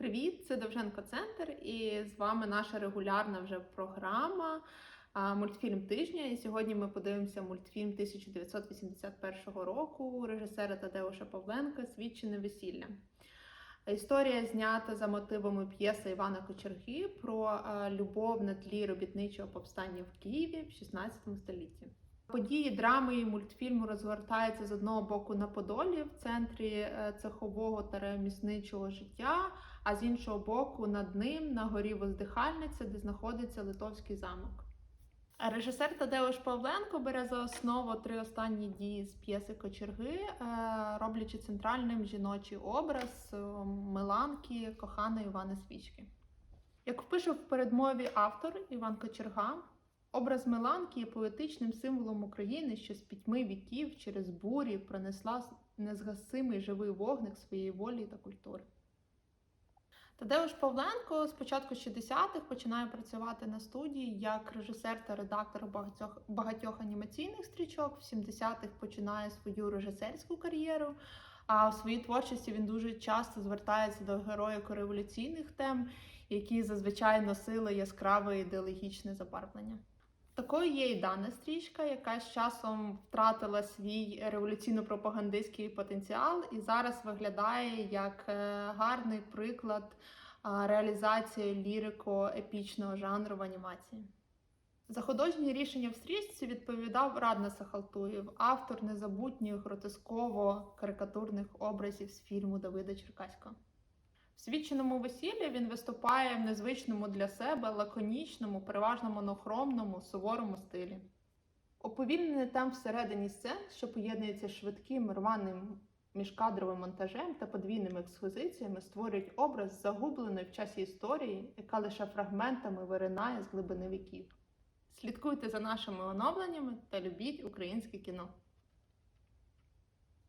Привіт, це Довженко Центр, і з вами наша регулярна вже програма мультфільм тижня. І сьогодні ми подивимося мультфільм 1981 року режисера Тадеуша Павленка Свідчене весілля. Історія знята за мотивами п'єси Івана Кочерги про любов на тлі робітничого повстання в Києві в 16 столітті. Події драми і мультфільму розгортаються з одного боку на Подолі в центрі е, цехового та ремісничого життя, а з іншого боку над ним на горі Воздихальниця, де знаходиться Литовський замок. Режисер Тадеуш Павленко бере за основу три останні дії з п'єси Кочерги, е, роблячи центральним жіночий образ е, Миланки, коханої Івана Свічки. Як впише в передмові автор Іван Кочерга, Образ Миланки є поетичним символом України, що з пітьми віків через бурі пронесла незгасимий живий вогник своєї волі та культури. Тадеуш Павленко з початку 60-х починає працювати на студії як режисер та редактор багатьох, багатьох анімаційних стрічок. В 70-х починає свою режисерську кар'єру. А в своїй творчості він дуже часто звертається до героїк революційних тем, які зазвичай носили яскраве ідеологічне забарвлення. Такою є і дана стрічка, яка з часом втратила свій революційно-пропагандистський потенціал і зараз виглядає як е, гарний приклад реалізації лірико-епічного жанру в анімації. За художні рішення в стрічці відповідав Радна Сахалтуєв, автор незабутніх гротесково-карикатурних образів з фільму Давида Черкаського. Свідченому весіллі він виступає в незвичному для себе лаконічному, переважно монохромному, суворому стилі. Оповільнений там всередині сцен, що поєднується швидким рваним міжкадровим монтажем та подвійними експозиціями, створюють образ загубленої в часі історії, яка лише фрагментами виринає з глибини віків. Слідкуйте за нашими оновленнями та любіть українське кіно.